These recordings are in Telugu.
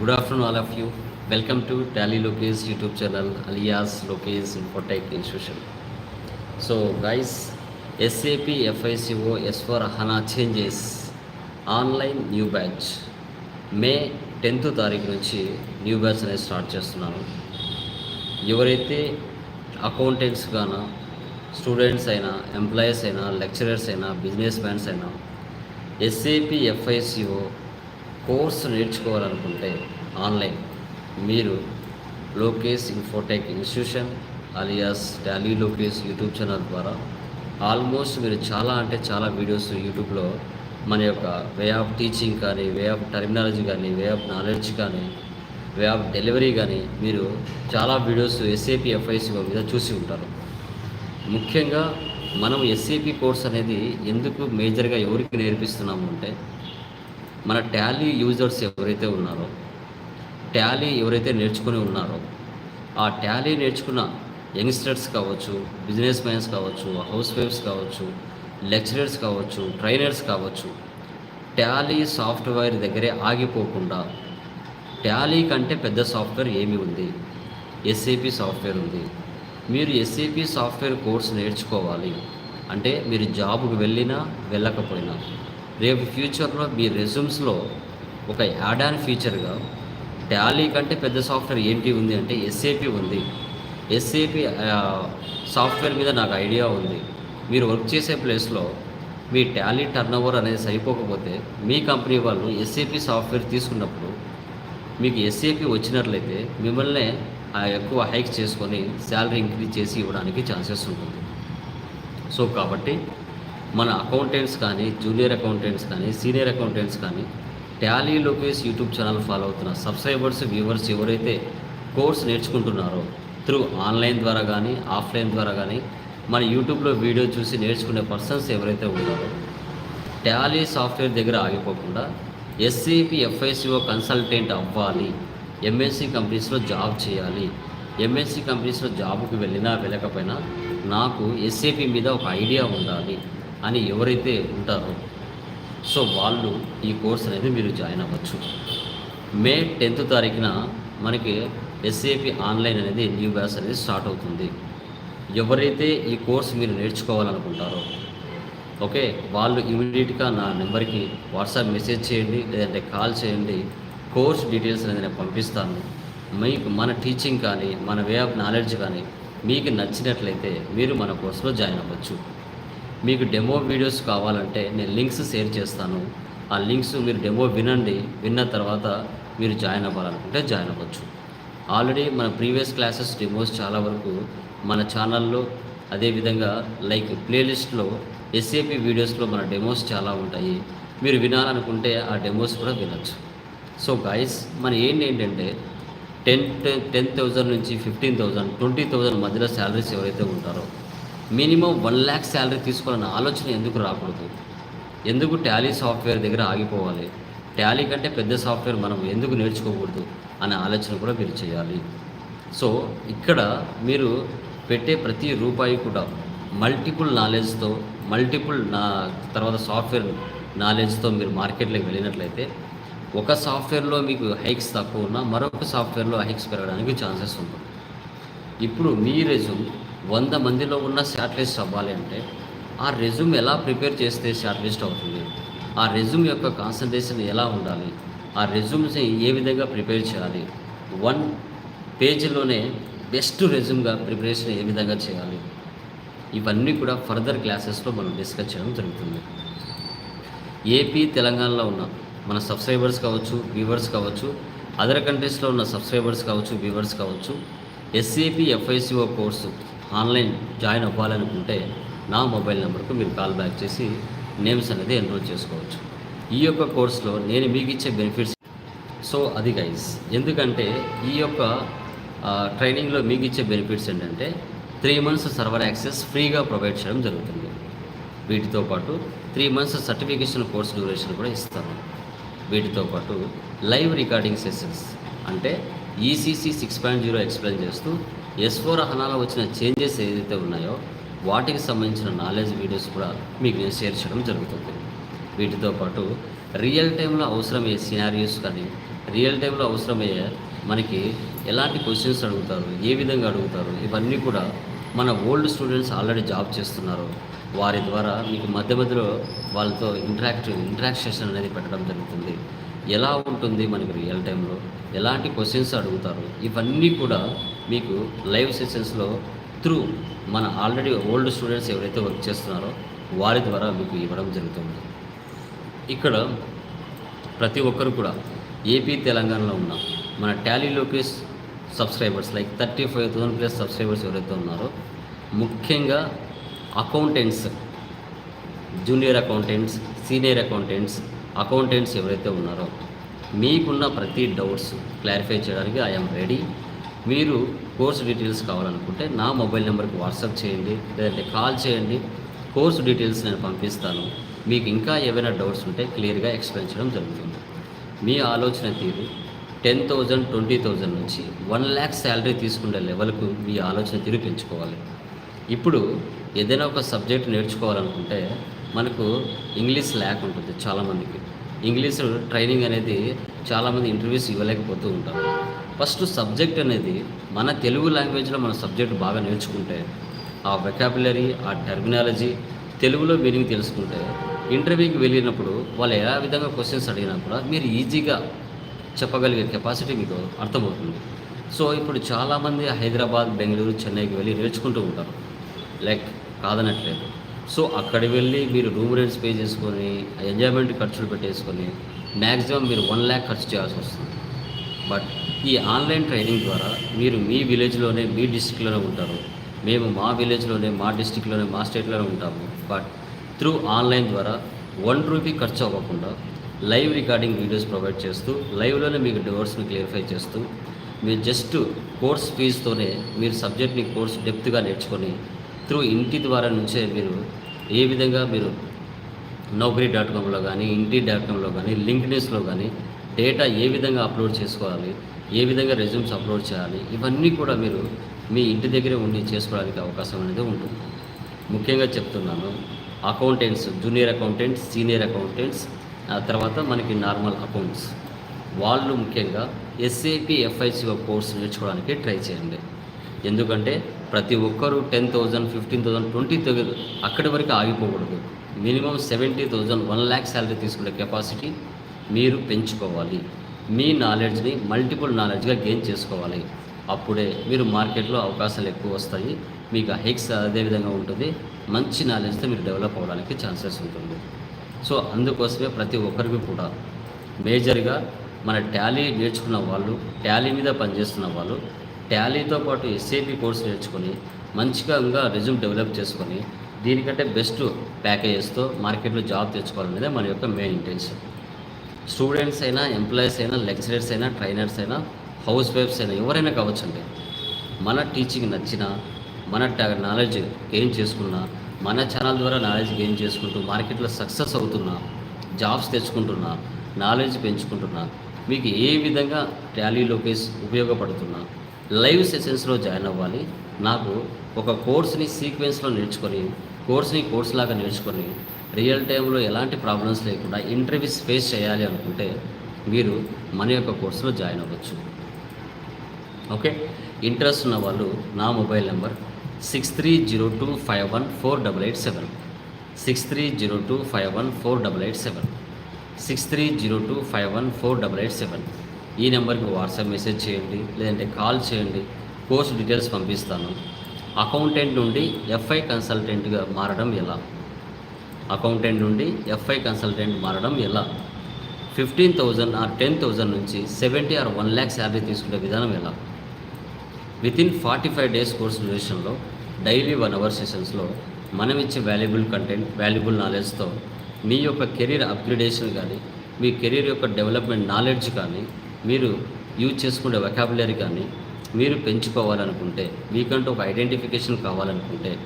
Good afternoon all of you welcome to Tally Lokesh YouTube channel alias Lokesh Infotech institution so guys SAP FICO S four HANA changes online new batch May tenth తారీఖు నుంచి న్యూ బ్యాచ్ అనేది స్టార్ట్ చేస్తున్నాను ఎవరైతే అకౌంటెంట్స్ కానీ స్టూడెంట్స్ అయినా ఎంప్లాయీస్ అయినా లెక్చరర్స్ అయినా బిజినెస్ మ్యాన్స్ అయినా ఎస్ఏపీ ఎఫ్ఐసిఓ కోర్స్ నేర్చుకోవాలనుకుంటే ఆన్లైన్. మీరు Lokesh Infotech institution alias Tally Lokesh YouTube channel ద్వారా ఆల్మోస్ట్ మీరు చాలా అంటే చాలా వీడియోస్ యూట్యూబ్లో మన యొక్క వే ఆఫ్ టీచింగ్ కానీ వే ఆఫ్ టర్మినాలజీ కానీ వే ఆఫ్ నాలెడ్జ్ కానీ వే ఆఫ్ డెలివరీ కానీ మీరు చాలా వీడియోస్ ఎస్ఏపి ఎఫ్ఐసి మీద చూసి ఉంటారు. ముఖ్యంగా మనం ఎస్ఏపి కోర్స్ అనేది ఎందుకు మేజర్గా ఎవరికి నేర్పిస్తున్నాము అంటే మన టాలీ యూజర్స్ ఎవరైతే ఉన్నారో టాలీ ఎవరైతే నేర్చుకుని ఉన్నారో ఆ టాలీ నేర్చుకున్న యంగ్స్టర్స్ కావచ్చు బిజినెస్ మ్యాన్స్ కావచ్చు హౌస్ వైఫ్స్ కావచ్చు లెక్చరర్స్ కావచ్చు ట్రైనర్స్ కావచ్చు టాలీ సాఫ్ట్వేర్ దగ్గరే ఆగిపోకుండా టాలీ కంటే పెద్ద సాఫ్ట్వేర్ ఏమి ఉంది? ఎస్ఏపి సాఫ్ట్వేర్ ఉంది. మీరు ఎస్ఏపి సాఫ్ట్వేర్ కోర్స్ నేర్చుకోవాలి. అంటే మీరు జాబ్కి వెళ్ళినా వెళ్ళకపోయినా రేపు ఫ్యూచర్లో మీ రెజ్యూమ్స్లో ఒక యాడ్ ఆన్ ఫీచర్గా టాలీ కంటే పెద్ద సాఫ్ట్వేర్ ఏంటి ఉంది అంటే ఎస్ఏపి ఉంది. ఎస్ఏపి సాఫ్ట్వేర్ మీద నాకు ఐడియా ఉంది. మీరు వర్క్ చేసే ప్లేస్లో మీ టాలీ టర్న్ ఓవర్ అనేది సరిపోకపోతే మీ కంపెనీ వాళ్ళు ఎస్ఏపి సాఫ్ట్వేర్ తీసుకున్నప్పుడు మీకు ఎస్ఏపి వచ్చినట్లయితే మిమ్మల్ని ఆ ఎక్కువ హైక్ చేసుకొని శాలరీ ఇంక్రీజ్ చేసి ఇవ్వడానికి ఛాన్సెస్ ఉంటుంది. సో కాబట్టి మన అకౌంటెంట్స్ కానీ జూనియర్ అకౌంటెంట్స్ కానీ సీనియర్ అకౌంటెంట్స్ కానీ Tally Lokesh YouTube channel follow అవుతున్న సబ్స్క్రైబర్స్ వ్యూవర్స్ ఎవరైతే కోర్స్ నేర్చుకుంటున్నారో త్రూ ఆన్లైన్ ద్వారా కానీ ఆఫ్లైన్ ద్వారా కానీ మన యూట్యూబ్లో వీడియో చూసి నేర్చుకునే పర్సన్స్ ఎవరైతే ఉన్నారో టాలీ సాఫ్ట్వేర్ దగ్గర ఆగిపోకుండా ఎస్సీపీ ఎఫ్ఐసిఓ కన్సల్టెంట్ అవ్వాలి ఎంఎస్సి కంపెనీస్లో జాబ్ చేయాలి ఎంఎస్సి కంపెనీస్లో జాబ్కి వెళ్ళినా వెళ్ళకపోయినా నాకు ఎస్సీపీ మీద ఒక ఐడియా ఉండాలి. అని ఎవరైతే ఉంటారో సో వాళ్ళు ఈ కోర్స్ అనేది మీరు జాయిన్ అవ్వచ్చు. మే టెన్త్ తారీఖున మనకి ఎస్ఏపి ఆన్లైన్ అనేది న్యూ బ్యాచ్ అనేది స్టార్ట్ అవుతుంది. ఎవరైతే ఈ కోర్స్ మీరు నేర్చుకోవాలనుకుంటారో ఓకే వాళ్ళు ఇమీడియట్గా నా నెంబర్కి వాట్సాప్ మెసేజ్ చేయండి లేదంటే కాల్ చేయండి కోర్స్ డీటెయిల్స్ అనేది నేను పంపిస్తాను. మీకు మన టీచింగ్ కానీ మన వే ఆఫ్ నాలెడ్జ్ కానీ మీకు నచ్చినట్లయితే మీరు మన కోర్సులో జాయిన్ అవ్వచ్చు. మీకు డెమో వీడియోస్ కావాలంటే నేను లింక్స్ షేర్ చేస్తాను. ఆ లింక్స్ మీరు డెమో వినండి. విన్న తర్వాత మీరు జాయిన్ అవ్వాలనుకుంటే జాయిన్ అవ్వచ్చు. ఆల్రెడీ మన ప్రీవియస్ క్లాసెస్ డెమోస్ చాలా వరకు మన ఛానల్లో అదేవిధంగా లైక్ ప్లేలిస్ట్లో ఎస్ఏపి వీడియోస్లో మన డెమోస్ చాలా ఉంటాయి. మీరు వినాలనుకుంటే ఆ డెమోస్ కూడా వినొచ్చు. సో గైస్ మన ఏంటి ఏంటంటే టెన్ టెన్ థౌజండ్ నుంచి ఫిఫ్టీన్ థౌజండ్ ట్వంటీ థౌజండ్ మధ్యలో శాలరీస్ ఎవరైతే ఉంటారో మినిమం వన్ ల్యాక్ శాలరీ తీసుకోవాలన్న ఆలోచన ఎందుకు రాకూడదు? ఎందుకు టాలీ సాఫ్ట్వేర్ దగ్గర ఆగిపోవాలి? టాలీ కంటే పెద్ద సాఫ్ట్వేర్ మనం ఎందుకు నేర్చుకోకూడదు? అనే ఆలోచన కూడా మీరు చేయాలి. సో ఇక్కడ మీరు పెట్టే ప్రతి రూపాయి కూడా మల్టిపుల్ నాలెడ్జ్తో మల్టిపుల్ నా తర్వాత సాఫ్ట్వేర్ నాలెడ్జ్తో మీరు మార్కెట్లోకి వెళ్ళినట్లయితే ఒక సాఫ్ట్వేర్లో మీకు హైక్స్ తక్కువ ఉన్నా మరొక సాఫ్ట్వేర్లో హైక్స్ పెరగడానికి ఛాన్సెస్ ఉంటుంది ఇప్పుడు మీ రెజ్యూమ్ వంద మందిలో ఉన్న షార్ట్ లిస్ట్ అవ్వాలి అంటే ఆ రెజ్యూమ్ ఎలా ప్రిపేర్ చేస్తే షార్ట్ లిస్ట్ అవుతుంది? ఆ రెజ్యూమ్ యొక్క కాన్సన్ట్రేషన్ ఎలా ఉండాలి? ఆ రెజ్యూమ్స్ని ఏ విధంగా ప్రిపేర్ చేయాలి? వన్ పేజీలోనే బెస్ట్ రెజ్యూమ్గా ప్రిపరేషన్ ఏ విధంగా చేయాలి? ఇవన్నీ కూడా ఫర్దర్ క్లాసెస్లో మనం డిస్కస్ చేయడం జరుగుతుంది. ఏపీ తెలంగాణలో ఉన్న మన సబ్స్క్రైబర్స్ కావచ్చు వ్యూవర్స్ కావచ్చు అదర్ కంట్రీస్లో ఉన్న సబ్స్క్రైబర్స్ కావచ్చు వ్యూవర్స్ కావచ్చు SAP FICO course online join అవ్వాలనుకుంటే నా మొబైల్ నెంబర్కు మీరు కాల్ బ్యాక్ చేసి నేమ్స్ అనేది ఎన్రోల్ చేసుకోవచ్చు. ఈ యొక్క కోర్సులో నేను మీకు ఇచ్చే బెనిఫిట్స్. సో అది గైస్ ఎందుకంటే ఈ యొక్క ట్రైనింగ్లో మీకు ఇచ్చే బెనిఫిట్స్ ఏంటంటే త్రీ మంత్స్ సర్వర్ యాక్సెస్ ఫ్రీగా ప్రొవైడ్ చేయడం జరుగుతుంది. వీటితో పాటు three months certification course duration కూడా ఇస్తాను వీటితో పాటు లైవ్ రికార్డింగ్ సెషన్స్ అంటే ECC six point zero explain చేస్తూ ఎస్ ఫోర్ హనాలో వచ్చిన చేంజెస్ ఏదైతే ఉన్నాయో వాటికి సంబంధించిన నాలెడ్జ్ వీడియోస్ కూడా మీకు నేను షేర్ చేయడం జరుగుతుంది. వీటితో పాటు రియల్ టైంలో అవసరమయ్యే సినారియోస్ కానీ రియల్ టైంలో అవసరమయ్యే మనకి ఎలాంటి క్వశ్చన్స్ అడుగుతారు ఏ విధంగా అడుగుతారు ఇవన్నీ కూడా మన ఓల్డ్ స్టూడెంట్స్ ఆల్రెడీ జాబ్ చేస్తున్నారు. వారి ద్వారా మీకు మధ్య మధ్యలో వాళ్ళతో ఇంటరాక్ట్ ఇంటరాక్షన్ అనేది పెట్టడం జరుగుతుంది. ఎలా ఉంటుంది మనకి రియల్ టైంలో ఎలాంటి క్వశ్చన్స్ అడుగుతారు? ఇవన్నీ కూడా మీకు లైవ్ సెషన్స్లో త్రూ మన ఆల్రెడీ ఓల్డ్ స్టూడెంట్స్ ఎవరైతే వర్క్ చేస్తున్నారో వారి ద్వారా మీకు ఇవ్వడం జరుగుతుంది. ఇక్కడ ప్రతి ఒక్కరు కూడా ఏపీ తెలంగాణలో ఉన్న మన Tally Lokesh subscribers like thirty five thousand plus subscribers ఎవరైతే ఉన్నారో ముఖ్యంగా accountants junior accountants senior accountants accountants ఎవరైతే ఉన్నారో మీకున్న ప్రతి డౌట్స్ క్లారిఫై చేయడానికి ఐఎమ్ రెడీ. మీరు కోర్స్ డీటెయిల్స్ కావాలనుకుంటే నా మొబైల్ నెంబర్కి వాట్సాప్ చేయండి లేదంటే కాల్ చేయండి. కోర్స్ డీటెయిల్స్ నేను పంపిస్తాను. మీకు ఇంకా ఏవైనా డౌట్స్ ఉంటే క్లియర్గా ఎక్స్ప్లెయిన్ చేయడం జరుగుతుంది. మీ ఆలోచన తీరు టెన్ థౌజండ్ ట్వంటీ థౌజండ్ నుంచి వన్ ల్యాక్ శాలరీ తీసుకునే లెవెల్కు మీ ఆలోచన తీరు పెంచుకోవాలి. ఇప్పుడు ఏదైనా ఒక సబ్జెక్ట్ నేర్చుకోవాలనుకుంటే మనకు ఇంగ్లీష్ ల్యాక్ ఉంటుంది చాలామందికి. ఇంగ్లీష్ ట్రైనింగ్ అనేది చాలామంది ఇంటర్వ్యూస్ ఇవ్వలేకపోతూ ఉంటారు. ఫస్ట్ సబ్జెక్ట్ అనేది మన తెలుగు లాంగ్వేజ్లో మన సబ్జెక్ట్ బాగా నేర్చుకుంటే ఆ వెకాబులరీ ఆ టెర్మినాలజీ తెలుగులో మీనింగ్ తెలుసుకుంటే ఇంటర్వ్యూకి వెళ్ళినప్పుడు వాళ్ళు ఏ విధంగా క్వశ్చన్స్ అడిగినా కూడా మీరు ఈజీగా చెప్పగలిగే కెపాసిటీ మీకు అర్థమవుతుంది. సో ఇప్పుడు చాలామంది హైదరాబాద్ బెంగళూరు చెన్నైకి వెళ్ళి నేర్చుకుంటూ ఉంటారు. లైక్ కాదనట్లేదు. సో అక్కడికి వెళ్ళి మీరు రూమ్ రెంట్స్ పే చేసుకొని ఎంజాయ్మెంట్ ఖర్చులు పెట్టేసుకొని మ్యాక్సిమం మీరు వన్ ల్యాక్ ఖర్చు చేయాల్సి వస్తుంది. బట్ ఈ ఆన్లైన్ ట్రైనింగ్ ద్వారా మీరు మీ విలేజ్లోనే మీ డిస్టిక్లోనే ఉంటారు. మేము మా విలేజ్లోనే మా డిస్టిక్లోనే మా స్టేట్లోనే ఉంటాము. బట్ త్రూ ఆన్లైన్ ద్వారా వన్ రూపీ ఖర్చు అవ్వకుండా లైవ్ రికార్డింగ్ వీడియోస్ ప్రొవైడ్ చేస్తూ లైవ్లోనే మీకు డివోర్స్ని క్లియరిఫై చేస్తూ మీరు జస్ట్ కోర్స్ ఫీజుతోనే మీరు సబ్జెక్ట్ని కోర్స్ డెప్త్గా నేర్చుకొని త్రూ ఇంటి ద్వారా నుంచే మీరు ఏ విధంగా మీరు నౌకరీ డాట్ కామ్లో కానీ ఇంటి డాట్ కామ్లో కానీ లింక్డ్ఇన్స్లో కానీ డేటా ఏ విధంగా అప్లోడ్ చేసుకోవాలి ఏ విధంగా రెజ్యూమ్స్ అప్లోడ్ చేయాలి ఇవన్నీ కూడా మీరు మీ ఇంటి దగ్గరే ఉండి చేసుకోవడానికి అవకాశం అనేది ఉంటుంది. ముఖ్యంగా చెప్తున్నాను accountants junior accountants senior accountants ఆ తర్వాత మనకి నార్మల్ అకౌంట్స్. వాళ్ళు ముఖ్యంగా ఎస్ఏపి ఎఫ్ఐసిఓ కోర్స్ నేర్చుకోవడానికి ట్రై చేయండి. ఎందుకంటే ప్రతి ఒక్కరూ ten thousand fifteen thousand twenty thousand అక్కడి వరకు ఆగిపోకూడదు. Minimum seventy thousand one lakh salary తీసుకునే కెపాసిటీ మీరు పెంచుకోవాలి. మీ నాలెడ్జ్ని మల్టిపుల్ నాలెడ్జ్గా గెయిన్ చేసుకోవాలి. అప్పుడే మీరు మార్కెట్లో అవకాశాలు ఎక్కువ వస్తాయి. మీకు హెక్స్ అదేవిధంగా ఉంటుంది. మంచి నాలెడ్జ్తో మీరు డెవలప్ అవ్వడానికి ఛాన్సెస్ ఉంటుంది. సో అందుకోసమే ప్రతి ఒక్కరికి కూడా మేజర్గా మన టాలీ నేర్చుకున్న వాళ్ళు టాలీ మీద పనిచేస్తున్న వాళ్ళు టాలీతో పాటు ఎస్ఏపి కోర్స్ నేర్చుకొని మంచిగా ఇంకా రెజ్యూమ్ డెవలప్ చేసుకొని దీనికంటే బెస్ట్ ప్యాకేజెస్తో మార్కెట్లో జాబ్ తెచ్చుకోవాలనేదే మన యొక్క మెయిన్ ఇంటెన్షన్ స్టూడెంట్స్ అయినా ఎంప్లాయీస్ అయినా లెక్చరర్స్ అయినా ట్రైనర్స్ అయినా హౌస్ వైఫ్స్ అయినా ఎవరైనా కావచ్చండి. మన టీచింగ్ నచ్చిన మన నాలెడ్జ్ గెయిన్ చేసుకున్నా మన ఛానల్ ద్వారా నాలెడ్జ్ గెయిన్ చేసుకుంటూ మార్కెట్లో సక్సెస్ అవుతున్నా జాబ్స్ తెచ్చుకుంటున్నా నాలెడ్జ్ పెంచుకుంటున్నా మీకు ఏ విధంగా టాలీ లోకేష్ ఉపయోగపడుతున్నా లైవ్ సెషన్స్లో జాయిన్ అవ్వాలి. నాకు ఒక కోర్స్ని సీక్వెన్స్లో నేర్చుకొని కోర్స్ని కోర్స్ లాగా నేర్చుకొని రియల్ టైంలో ఎలాంటి ప్రాబ్లమ్స్ లేకుండా ఇంటర్వ్యూస్ ఫేస్ చేయాలి అనుకుంటే మీరు మన యొక్క కోర్సులో జాయిన్ అవ్వచ్చు. ఓకే? ఇంట్రెస్ట్ ఉన్న వాళ్ళు నా mobile number six three zero two five one four double eight seven. Six three zero two five one four double eight seven. Six three zero two five one four double eight seven. ఈ నెంబర్కి వాట్సాప్ మెసేజ్ చేయండి లేదంటే కాల్ చేయండి కోర్స్ డీటెయిల్స్ పంపిస్తాను. అకౌంటెంట్ నుండి ఎఫ్ఐ కన్సల్టెంట్గా మారడం ఎలా? అకౌంటెంట్ నుండి ఎఫ్ఐ కన్సల్టెంట్ మారడం ఎలా? Fifteen thousand or ten thousand నుంచి seventy or one lakh salary తీసుకునే విధానం ఎలా? Within forty five days course డ్యూరేషన్లో daily one hour సెషన్స్లో మనం ఇచ్చే వాల్యుబుల్ కంటెంట్ వాల్యుబుల్ నాలెడ్జ్తో మీ యొక్క కెరీర్ అప్గ్రేడేషన్ కానీ మీ కెరీర్ యొక్క డెవలప్మెంట్ నాలెడ్జ్ కానీ మీరు యూజ్ చేసుకునే వెకాబులరీ కానీ మీరు పెంచుకోవాలనుకుంటే మీకంటూ ఒక ఐడెంటిఫికేషన్ కావాలనుకుంటే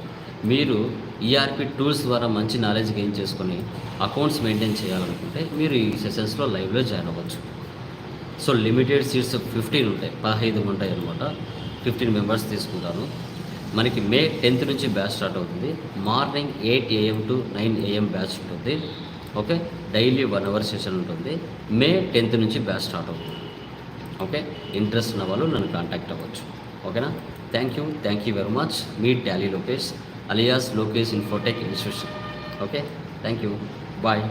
మీరు ఈఆర్పి టూల్స్ ద్వారా మంచి నాలెడ్జ్ గెయిన్ చేసుకొని అకౌంట్స్ మెయింటైన్ చేయాలనుకుంటే మీరు ఈ సెషన్స్లో లైవ్లో జాయిన్ అవ్వచ్చు. సో లిమిటెడ్ సీట్స్ ఫిఫ్టీన్ ఉంటాయి. పదహైదు ఉంటాయి అనమాట ఫిఫ్టీన్ మెంబర్స్ తీసుకుంటాను. మనకి మే టెన్త్ నుంచి బ్యాచ్ స్టార్ట్ అవుతుంది. Morning eight AM to nine AM batch ఉంటుంది. Okay? Daily one hour session ఉంటుంది. మే టెన్త్ నుంచి బ్యాచ్ స్టార్ట్ అవుతుంది. ఓకే? ఇంట్రెస్ట్ ఉన్న వాళ్ళు నన్ను కాంటాక్ట్ అవ్వచ్చు. ఓకేనా? Thank you. Thank you very much. Me Tally Lokesh alias Lokesh Infotech institution okay? Thank you. Bye.